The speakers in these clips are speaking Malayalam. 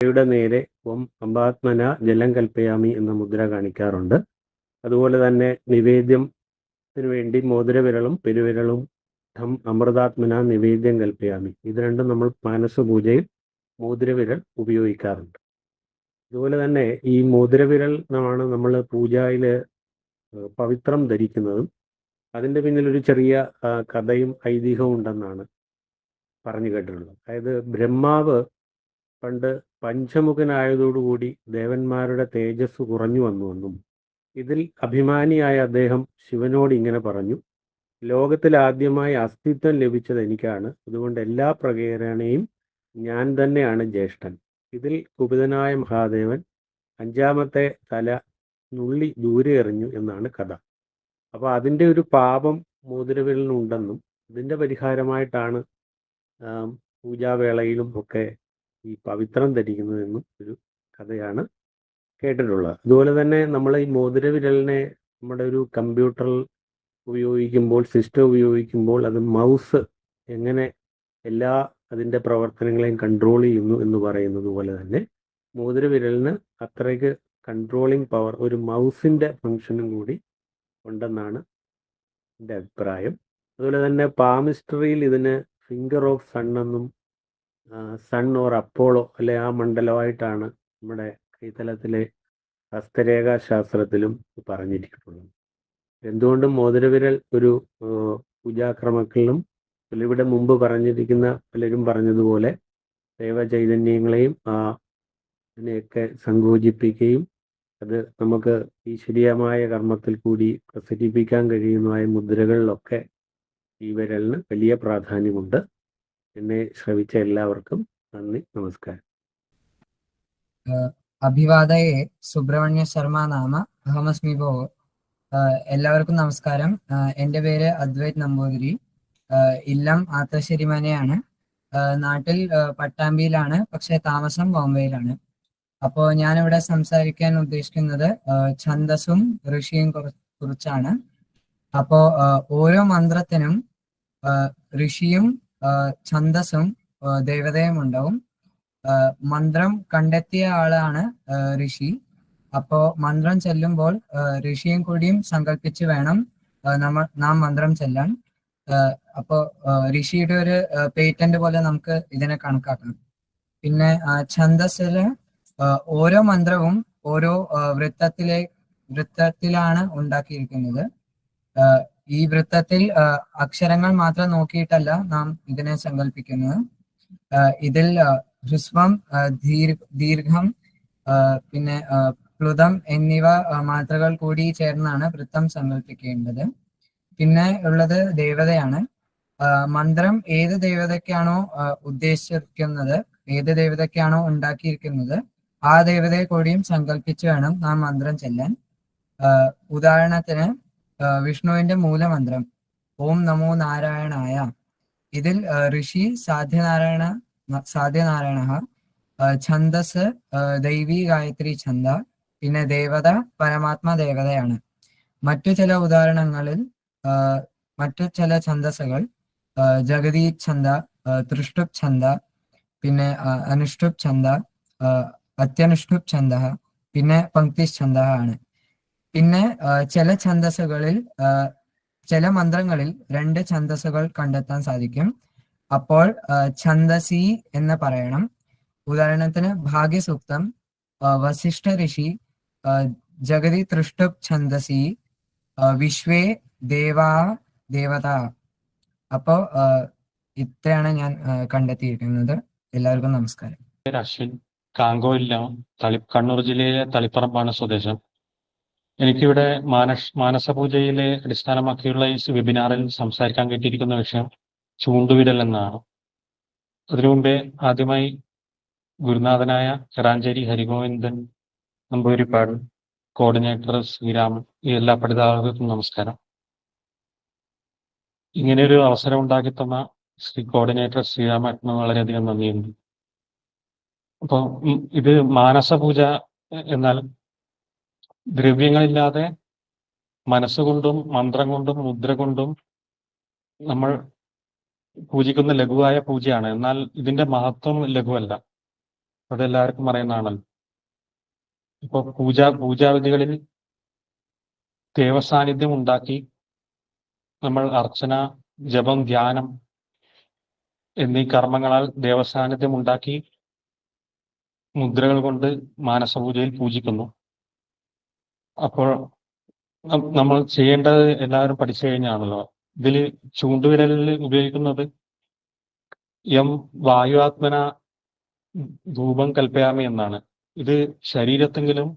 യുടെ നേരെ ഓം അമ്പാത്മന ജലം കൽപ്പയാമി എന്ന മുദ്ര കാണിക്കാറുണ്ട്. അതുപോലെ തന്നെ നിവേദ്യത്തിന് വേണ്ടി മോതിരവിരളും പെരുവിരളും ധം അമൃതാത്മന നിവേദ്യം കൽപ്പയാമി. ഇത് രണ്ടും നമ്മൾ മാനസപൂജയിൽ മോതിരവിരൽ ഉപയോഗിക്കാറുണ്ട്. അതുപോലെ തന്നെ ഈ മോതിരവിരൽ ആണ് നമ്മൾ പൂജയിൽ പവിത്രം ധരിക്കുന്നതും അതിന്റെ പിന്നിൽ ഒരു ചെറിയ കഥയും ഐതിഹ്യവും ഉണ്ടെന്നാണ് പറഞ്ഞു കേട്ടിട്ടുള്ളത്. അതായത് ബ്രഹ്മാവ് പണ്ട് പഞ്ചമുഖനായതോടുകൂടി ദേവന്മാരുടെ തേജസ് കുറഞ്ഞു വന്നുവെന്നും ഇതിൽ അഭിമാനിയായ അദ്ദേഹം ശിവനോട് ഇങ്ങനെ പറഞ്ഞു ലോകത്തിൽ ആദ്യമായി അസ്തിത്വം ലഭിച്ചത് എനിക്കാണ്. അതുകൊണ്ട് എല്ലാ പ്രകേരണയും ഞാൻ തന്നെയാണ് ജ്യേഷ്ഠൻ. ഇതിൽ കുപിതനായ മഹാദേവൻ അഞ്ചാമത്തെ തല നുള്ളി ദൂരെ എറിഞ്ഞു എന്നാണ് കഥ. അപ്പോൾ അതിന്റെ ഒരു പാപം മോതിരവിരലിനുണ്ടെന്നും ഇതിന്റെ പരിഹാരമായിട്ടാണ് പൂജാവേളയിലും ഒക്കെ ഈ പവിത്രം ധരിക്കുന്നതെന്നും ഒരു കഥയാണ് കേട്ടിട്ടുള്ളത്. അതുപോലെ തന്നെ നമ്മൾ ഈ മോതിരവിരലിനെ നമ്മുടെ ഒരു കമ്പ്യൂട്ടറിൽ ഉപയോഗിക്കുമ്പോൾ സിസ്റ്റം ഉപയോഗിക്കുമ്പോൾ അത് മൗസ് എങ്ങനെ എല്ലാ അതിന്റെ പ്രവർത്തനങ്ങളെയും കൺട്രോൾ ചെയ്യുന്നു എന്ന് പറയുന്നത് പോലെ തന്നെ മോതിരവിരലിന് അത്രയ്ക്ക് കൺട്രോളിങ് പവർ ഒരു മൗസിന്റെ ഫങ്ഷനും കൂടി ഉണ്ടെന്നാണ് എന്റെ അഭിപ്രായം. അതുപോലെ തന്നെ പാമിസ്ട്രിയിൽ ഇതിന് ഫിംഗർ ഓഫ് സൺ എന്നും സൺ ഓർ അപ്പോളോ അല്ലെ ആ മണ്ഡലമായിട്ടാണ് നമ്മുടെ കൈത്തലത്തിലെ ഹസ്തരേഖാ ശാസ്ത്രത്തിലും പറഞ്ഞിരിക്കുന്നത് എന്തുകൊണ്ടും മോതിരവിരൽ ഒരു പൂജാക്രമത്തിലും ഇവിടെ മുമ്പ് പറഞ്ഞിരിക്കുന്ന പലരും പറഞ്ഞതുപോലെ ദൈവചൈതന്യങ്ങളെയും ആ അതിനെയൊക്കെ സങ്കോചിപ്പിക്കുകയും അത് നമുക്ക് ഈശ്വരീയമായ കർമ്മത്തിൽ കൂടി പ്രസരിപ്പിക്കാൻ കഴിയുന്നതായ മുദ്രകളിലൊക്കെ ഈ വിരലിന് വലിയ പ്രാധാന്യമുണ്ട്. എന്നെ ശ്രവിച്ച എല്ലാവർക്കും നന്ദി നമസ്കാരം. അഭിവാദയെ സുബ്രഹ്മണ്യ ശർമ്മ നാമ അഹമസ്മി ഭോ എല്ലാവർക്കും നമസ്കാരം. എന്റെ പേര് അദ്വൈത് നമ്പൂതിരി. ഇല്ലം ആത്തശ്ശേരി മനയാണ് ആഹ് നാട്ടിൽ പട്ടാമ്പിയിലാണ് പക്ഷെ താമസം ബോംബെയിലാണ്. അപ്പോൾ ഞാനിവിടെ സംസാരിക്കാൻ ഉദ്ദേശിക്കുന്നത് ഛന്ദസും ഋഷിയും കുറിച്ചാണ്. അപ്പോൾ ഓരോ മന്ത്രത്തിനും ഋഷിയും ഛന്ദസ്സും ദേവതയും ഉണ്ടാവും മന്ത്രം കണ്ടെത്തിയ ആളാണ് ഋഷി. അപ്പോ മന്ത്രം ചെല്ലുമ്പോൾ ഋഷിയും കൂടിയും സങ്കല്പിച്ച് വേണം നമ്മൾ നാം മന്ത്രം ചെല്ലാൻ. അപ്പോ ഋഷിയുടെ ഒരു പേറ്റന്റ് പോലെ നമുക്ക് ഇതിനെ കണക്കാക്കണം. പിന്നെ ഛന്ദസ്സിൽ ഓരോ മന്ത്രവും ഓരോ വൃത്തത്തിലെ വൃത്തത്തിലാണ് ഉണ്ടാക്കിയിരിക്കുന്നത്. ഈ വൃത്തത്തിൽ അക്ഷരങ്ങൾ മാത്രം നോക്കിയിട്ടല്ല നാം ഇതിനെ സങ്കല്പിക്കുന്നത് ഇതിൽ ഹ്രസ്വം ദീർഘം പിന്നെ പ്ലുതം എന്നിവ മാത്രകൾ കൂടി ചേർന്നാണ് വൃത്തം സങ്കല്പിക്കേണ്ടത് പിന്നെ ഉള്ളത് ദേവതയാണ്. മന്ത്രം ഏത് ദേവതയ്ക്കാണോ ഉദ്ദേശിച്ചിരിക്കുന്നത് ഏത് ദേവതയ്ക്കാണോ ഉണ്ടാക്കിയിരിക്കുന്നത് ആ ദേവതയെ കൂടിയും സങ്കല്പിച്ച് വേണം നാം മന്ത്രം ചെല്ലാൻ. ഉദാഹരണത്തിന് വിഷ്ണുവിന്റെ മൂലമന്ത്രം. ഓം നമോ നാരായണായ. ഇതിൽ ഋഷി സാധ്യനാരായണ സാധ്യനാരായണ ഛന്ദസ് ദൈവി ഗായത്രി ഛന്ദ പിന്നെ ദേവത പരമാത്മാ ദേവതയാണ്. മറ്റു ചില ഉദാഹരണങ്ങളിൽ മറ്റു ചില ഛന്ദസ്സുകൾ ജഗതി ഛന്ദ തൃഷ്ടുപ് ഛന്ദ പിന്നെ അനുഷ്ടുപ് ഛന്ദ അത്യനുഷ്ടുപ് ഛന്ദ പിന്നെ പങ്ക്തി ഛന്ദ ആണ്. പിന്നെ ചില ഛന്ദസ്സുകളിൽ ചില മന്ത്രങ്ങളിൽ രണ്ട് ഛന്ദസ്സുകൾ കണ്ടെത്താൻ സാധിക്കും. അപ്പോൾ ഛന്ദസി എന്ന് പറയണം. ഉദാഹരണത്തിന് ഭാഗ്യസൂക്തം വസിഷ്ഠ ഋഷി ജഗതി തൃഷ്ടു ഛന്ദസി വിശ്വേ ദേവാ ദേവത. അപ്പോ ഇത്രയാണ് ഞാൻ കണ്ടെത്തിയിരിക്കുന്നത്. എല്ലാവർക്കും നമസ്കാരം. അശ്വിൻ. കാങ്കോയില്ല തളി കണ്ണൂർ ജില്ലയിലെ തളിപ്പറമ്പാണ് സ്വദേശം. എനിക്കിവിടെ മാനസ് മാനസപൂജയിലെ അടിസ്ഥാനമാക്കിയുള്ള ഈ വെബിനാറിൽ സംസാരിക്കാൻ കിട്ടിയിരിക്കുന്ന വിഷയം ചൂണ്ടുവിരൽ എന്നാണ്. അതിനു മുമ്പേ ആദ്യമായി ഗുരുനാഥനായ ചെറാഞ്ചേരി ഹരിഗോവിന്ദൻ നമ്പൂരിപ്പാട് കോർഡിനേറ്റർ ശ്രീരാമൻ ഈ എല്ലാ പഠിതാക്കൾക്കും നമസ്കാരം. ഇങ്ങനെയൊരു അവസരം ഉണ്ടാക്കി തന്ന ശ്രീ കോർഡിനേറ്റർ ശ്രീരാമേട്ടന് വളരെയധികം നന്ദിയുണ്ട്. അപ്പോൾ ഇത് മാനസപൂജ എന്നാൽ ദ്രവ്യങ്ങളില്ലാതെ മനസ്സുകൊണ്ടും മന്ത്രം കൊണ്ടും മുദ്ര കൊണ്ടും നമ്മൾ പൂജിക്കുന്ന ലഘുവായ പൂജയാണ്. എന്നാൽ ഇതിന്റെ മഹത്വം ലഘുവല്ല. അതെല്ലാവർക്കും അറിയുന്നതാണല്ലോ ഇപ്പൊ പൂജ പൂജാവിധികളിൽ ദേവസാന്നിധ്യം ഉണ്ടാക്കി നമ്മൾ അർച്ചന ജപം ധ്യാനം എന്നീ കർമ്മങ്ങളാൽ ദേവസാന്നിധ്യം ഉണ്ടാക്കി മുദ്രകൾ കൊണ്ട് മാനസപൂജയിൽ പൂജിക്കുന്നു. അപ്പോൾ നമ്മൾ ചെയ്യേണ്ടത് എല്ലാവരും പഠിച്ചു കഴിഞ്ഞാണല്ലോ. ഇതിൽ ചൂണ്ടുവിരലിൽ ഉപയോഗിക്കുന്നത് യം വായുവാത്മന ധൂപം കൽപ്പയാമി എന്നാണ്. ഇത് ശരീരത്തെങ്കിലും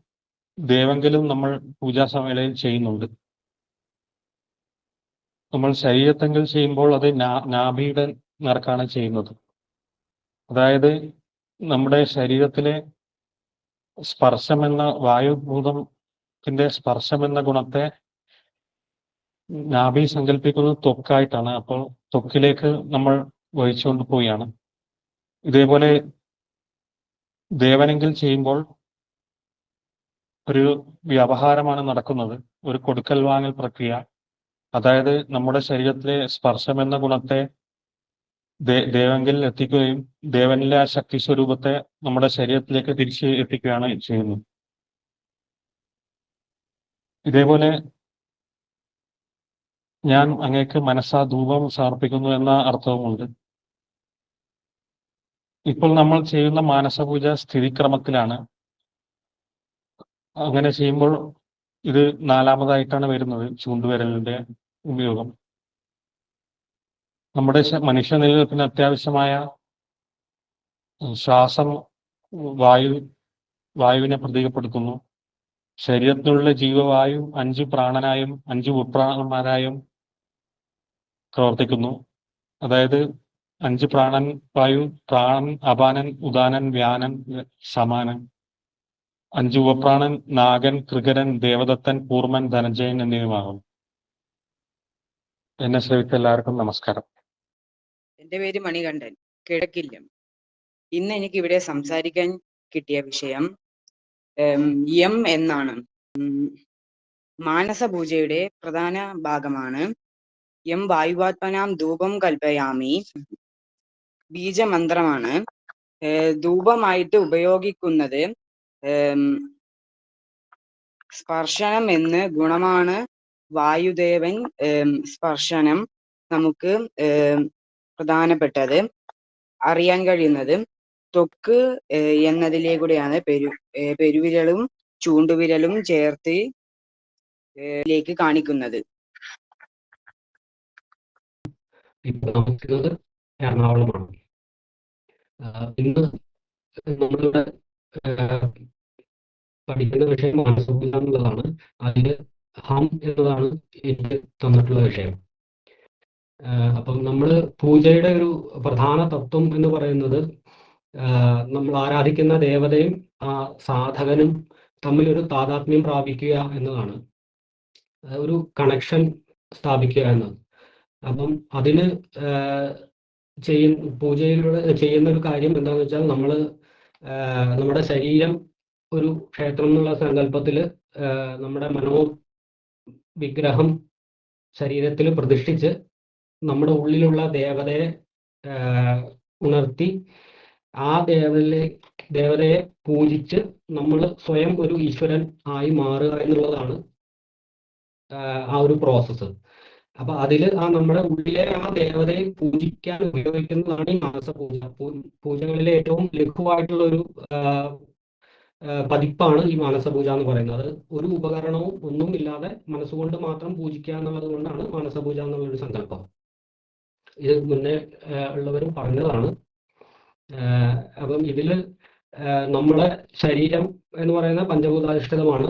ദേവെങ്കിലും നമ്മൾ പൂജാ സമയങ്ങളിൽ ചെയ്യുന്നുണ്ട്. നമ്മൾ ശരീരത്തെങ്കിൽ ചെയ്യുമ്പോൾ അത് നാഭിയുടെ നേർക്കാണ് ചെയ്യുന്നത്. അതായത് നമ്മുടെ ശരീരത്തിലെ സ്പർശം എന്ന വായുഭൂതത്തിന്റെ സ്പർശം എന്ന ഗുണത്തെ നാഭി സങ്കല്പിക്കുന്നത് ത്വക്കായിട്ടാണ്. അപ്പോൾ ത്വക്കിലേക്ക് നമ്മൾ വഹിച്ചുകൊണ്ട് പോവുകയാണ്. ഇതേപോലെ ദേവനെങ്കിൽ ചെയ്യുമ്പോൾ ഒരു വ്യവഹാരമാണ് നടക്കുന്നത്. ഒരു കൊടുക്കൽ വാങ്ങൽ പ്രക്രിയ. അതായത് നമ്മുടെ ശരീരത്തിലെ സ്പർശം എന്ന ഗുണത്തെ ദേവങ്കിൽ എത്തിക്കുകയും ദേവനിലെ ആ ശക്തി സ്വരൂപത്തെ നമ്മുടെ ശരീരത്തിലേക്ക് തിരിച്ച് എത്തിക്കുകയാണ് ചെയ്യുന്നത്. ഇതേപോലെ ഞാൻ അങ്ങേക്ക് മനസ്സാ ധൂപം സമർപ്പിക്കുന്നു എന്ന അർത്ഥവുമുണ്ട്. ഇപ്പോൾ നമ്മൾ ചെയ്യുന്ന മാനസപൂജ സ്ഥിതിക്രമത്തിലാണ്. അങ്ങനെ ചെയ്യുമ്പോൾ ഇത് നാലാമതായിട്ടാണ് വരുന്നത് ചൂണ്ടുവിരലിന്റെ ഉപയോഗം. നമ്മുടെ മനുഷ്യ നിലനിൽപ്പിന് അത്യാവശ്യമായ ശ്വാസം വായു വായുവിനെ പ്രതീകപ്പെടുത്തുന്നു. ശരീരത്തിലുള്ള ജീവവായു അഞ്ച് പ്രാണനായും അഞ്ച് ഉപ്രാണന്മാരായും പ്രവർത്തിക്കുന്നു. അതായത് അഞ്ച് പ്രാണൻ വായു പ്രാണൻ അപാനൻ ഉദാനൻ വ്യാനൻ സമാനൻ. അഞ്ച് ഉപപ്രാണൻ നാഗൻ കൃകരൻ ദേവദത്തൻ കൂർമൻ ധനഞ്ജയൻ എന്നിവയുമാകും എന്നെ ശ്രമിച്ച എല്ലാവർക്കും നമസ്കാരം. എന്റെ പേര് മണികണ്ഠൻ. കിഴക്കില്ലം ഇന്ന് എനിക്ക് ഇവിടെ സംസാരിക്കാൻ കിട്ടിയ വിഷയം യം എന്നാണ്. മാനസപൂജയുടെ പ്രധാന ഭാഗമാണ്. യം വായുവാത്മനാം ധൂപം കൽപ്പയാമി. ബീജമന്ത്രമാണ്. ധൂപമായിട്ട് ഉപയോഗിക്കുന്നത് സ്പർശനം എന്ന് ഗുണമാണ് വായുദേവൻ സ്പർശനം നമുക്ക് പ്രധാനപ്പെട്ടത് അറിയാൻ കഴിയുന്നത്. ത്വക്ക് ഏർ എന്നതിലേക്കൂടെയാണ് പെരു പെരുവിരലും ചൂണ്ടുവിരലും ചേർത്ത് ലേക്ക് കാണിക്കുന്നത്. ഇപ്പോൾ താമസിക്കുന്നത് എറണാകുളമാണ്. ഇന്ന് നമ്മളിവിടെ പഠിക്കുന്ന വിഷയം മാനസപൂജ എന്നുള്ളതാണ്. അതിൽ ഹം എന്നതാണ് എനിക്ക് തന്നിട്ടുള്ള വിഷയം. അപ്പം നമ്മൾ പൂജയുടെ ഒരു പ്രധാന തത്വം എന്ന് പറയുന്നത് നമ്മൾ ആരാധിക്കുന്ന ദേവതയും ആ സാധകനും തമ്മിൽ ഒരു താതാത്മ്യം പ്രാപിക്കുക എന്നതാണ്. ഒരു കണക്ഷൻ സ്ഥാപിക്കുക എന്നത്. അപ്പം അതിന് ചെയ്യ പൂജയിലൂടെ ചെയ്യുന്ന ഒരു കാര്യം എന്താണെന്ന് വെച്ചാൽ നമ്മൾ നമ്മുടെ ശരീരം ഒരു ക്ഷേത്രം എന്നുള്ള സങ്കല്പത്തിൽ നമ്മുടെ മനോ വിഗ്രഹം ശരീരത്തിൽ പ്രതിഷ്ഠിച്ച് നമ്മുടെ ഉള്ളിലുള്ള ദേവതയെ ഉണർത്തി ആ ദേവനെ ദേവതയെ പൂജിച്ച് നമ്മൾ സ്വയം ഒരു ഈശ്വരൻ ആയി മാറുക എന്നുള്ളതാണ് ആ ഒരു പ്രോസസ്സ് അപ്പൊ അതിൽ ആ നമ്മുടെ ഉള്ളിലെ ആ ദേവതയെ പൂജിക്കാൻ ഉപയോഗിക്കുന്നതാണ് ഈ മാനസപൂജ പൂജകളിലെ ഏറ്റവും ലഘുവായിട്ടുള്ള ഒരു പതിപ്പാണ് ഈ മാനസപൂജ എന്ന് പറയുന്നത്. ഒരു ഉപകരണവും ഒന്നും ഇല്ലാതെ മനസ്സുകൊണ്ട് മാത്രം പൂജിക്കുക എന്നുള്ളത് കൊണ്ടാണ് മാനസപൂജ എന്നുള്ളൊരു സങ്കല്പം. ഇത് മുന്നേ ഉള്ളവരും പറഞ്ഞതാണ്. അപ്പം ഇതിൽ നമ്മുടെ ശരീരം എന്ന് പറയുന്ന പഞ്ചഭൂതാധിഷ്ഠിതമാണ്.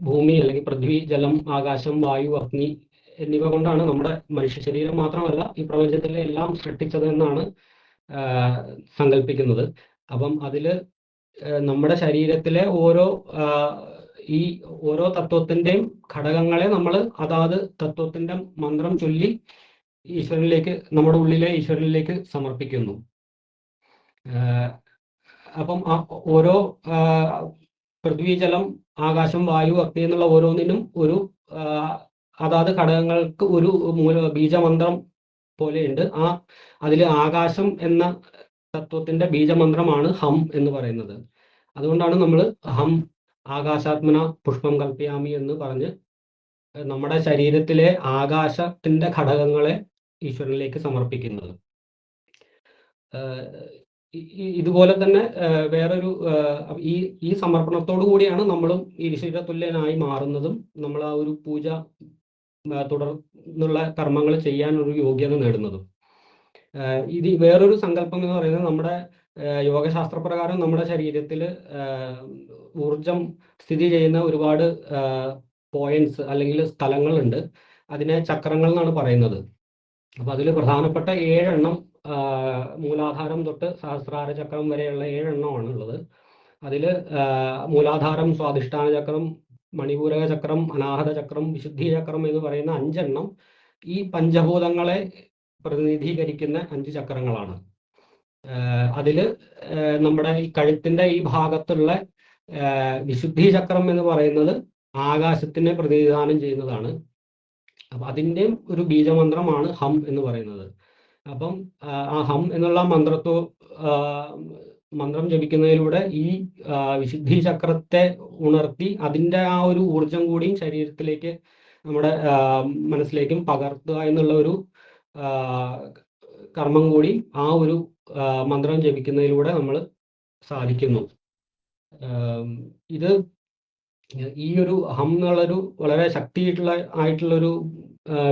ഭൂമി അല്ലെങ്കിൽ പൃഥ്വി ജലം ആകാശം വായു അഗ്നി എന്നിവ കൊണ്ടാണ് നമ്മുടെ മനുഷ്യ ശരീരം മാത്രമല്ല ഈ പ്രപഞ്ചത്തിലെ എല്ലാം സൃഷ്ടിച്ചത് എന്നാണ് സങ്കല്പിക്കുന്നത് അപ്പം അതിൽ നമ്മുടെ ശരീരത്തിലെ ഓരോ ഈ ഓരോ തത്വത്തിന്റെയും ഘടകങ്ങളെ നമ്മൾ അതാത് തത്വത്തിന്റെ മന്ത്രം ചൊല്ലി ഈശ്വരനിലേക്ക് നമ്മുടെ ഉള്ളിലെ ഈശ്വരനിലേക്ക് സമർപ്പിക്കുന്നു. അപ്പം ഓരോ പൃഥ്വി ജലം ആകാശം വായു അഗ്നി എന്നുള്ള ഓരോന്നിനും ഒരു അതാത് ഘടകങ്ങൾക്ക് ഒരു മൂല ബീജമന്ത്രം പോലെയുണ്ട്. ആ അതിൽ ആകാശം എന്ന തത്വത്തിന്റെ ബീജമന്ത്രമാണ് ഹം എന്ന് പറയുന്നത്. അതുകൊണ്ടാണ് നമ്മൾ ഹം ആകാശാത്മന പുഷ്പം കൽപ്പിയാമി എന്ന് പറഞ്ഞ് നമ്മുടെ ശരീരത്തിലെ ആകാശത്തിന്റെ ഘടകങ്ങളെ ഈശ്വരനിലേക്ക് സമർപ്പിക്കുന്നത്. ഇതുപോലെ തന്നെ വേറൊരു ഈ ഈ സമർപ്പണത്തോടു കൂടിയാണ് നമ്മളും ഈശ്വര തുല്യനായി മാറുന്നതും നമ്മൾ ആ ഒരു പൂജ തുടർന്നുള്ള കർമ്മങ്ങൾ ചെയ്യാൻ ഒരു യോഗ്യത നേടുന്നതും. ഇത് വേറൊരു സങ്കല്പം എന്ന് പറയുന്നത് നമ്മുടെ യോഗശാസ്ത്ര പ്രകാരം നമ്മുടെ ശരീരത്തിൽ ഊർജം സ്ഥിതി ചെയ്യുന്ന ഒരുപാട് പോയിന്റ്സ് അല്ലെങ്കിൽ സ്ഥലങ്ങളുണ്ട്. അതിനെ ചക്രങ്ങൾ എന്നാണ് പറയുന്നത്. അപ്പൊ അതിൽ പ്രധാനപ്പെട്ട ഏഴെണ്ണം മൂലാധാരം തൊട്ട് സഹസ്രാര ചക്രം വരെയുള്ള ഏഴെണ്ണമാണ് ഉള്ളത്. അതിൽ മൂലാധാരം സ്വാധിഷ്ഠാന ചക്രം മണിപൂരക ചക്രം അനാഹത ചക്രം വിശുദ്ധി ചക്രം എന്ന് പറയുന്ന അഞ്ചെണ്ണം ഈ പഞ്ചഭൂതങ്ങളെ പ്രതിനിധീകരിക്കുന്ന അഞ്ച് ചക്രങ്ങളാണ്. അതിൽ നമ്മുടെ ഈ കഴുത്തിന്റെ ഈ ഭാഗത്തുള്ള വിശുദ്ധി ചക്രം എന്ന് പറയുന്നത് ആകാശത്തിനെ പ്രതിനിധാനം ചെയ്യുന്നതാണ്. അപ്പൊ അതിന്റെയും ഒരു ബീജമന്ത്രമാണ് ഹം എന്ന് പറയുന്നത്. അപ്പം ആ ഹം എന്നുള്ള മന്ത്രത്തോ മന്ത്രം ജപിക്കുന്നതിലൂടെ ഈ വിശുദ്ധി ചക്രത്തെ ഉണർത്തി അതിന്റെ ആ ഒരു ഊർജം കൂടിയും ശരീരത്തിലേക്ക് നമ്മുടെ മനസ്സിലേക്കും പകർത്തുക എന്നുള്ള ഒരു കർമ്മം കൂടി ആ ഒരു മന്ത്രം ജപിക്കുന്നതിലൂടെ നമ്മൾ സാധിക്കുന്നു. ഇത് ഈ ഒരു ഹം എന്നുള്ളൊരു വളരെ ശക്തിയായിട്ടുള്ള ആയിട്ടുള്ളൊരു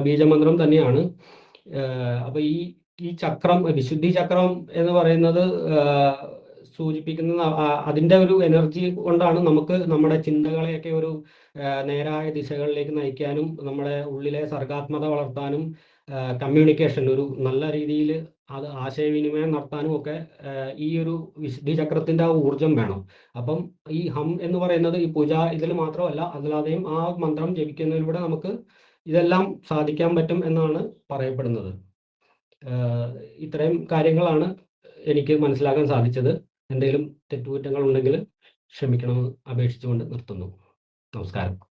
ബീജമന്ത്രം തന്നെയാണ്. അപ്പോൾ അപ്പൊ ഈ ഈ ചക്രം വിശുദ്ധി ചക്രം എന്ന് പറയുന്നത് സൂചിപ്പിക്കുന്ന അതിന്റെ ഒരു എനർജി കൊണ്ടാണ് നമുക്ക് നമ്മുടെ ചിന്തകളെയൊക്കെ ഒരു നേരായ ദിശകളിലേക്ക് നയിക്കാനും നമ്മുടെ ഉള്ളിലെ സർഗാത്മത വളർത്താനും കമ്മ്യൂണിക്കേഷൻ ഒരു നല്ല രീതിയിൽ അത് ആശയവിനിമയം നടത്താനും ഒക്കെ ഈ ഒരു വിശുദ്ധി ചക്രത്തിന്റെ ആ ഊർജം വേണം. അപ്പം ഈ ഹം എന്ന് പറയുന്നത് ഈ പൂജ ഇതിൽ മാത്രമല്ല അല്ലാതെയും ആ മന്ത്രം ജപിക്കുന്നതിലൂടെ നമുക്ക് ഇതെല്ലാം സാധിക്കാൻ പറ്റും എന്നാണ് പറയപ്പെടുന്നത്. ഇത്രയും കാര്യങ്ങളാണ് എനിക്ക് മനസ്സിലാക്കാൻ സാധിച്ചത്. എന്തെങ്കിലും തെറ്റുകുറ്റങ്ങൾ ഉണ്ടെങ്കിൽ ക്ഷമിക്കണമെന്ന് അപേക്ഷിച്ചുകൊണ്ട് നിർത്തുന്നു. നമസ്കാരം.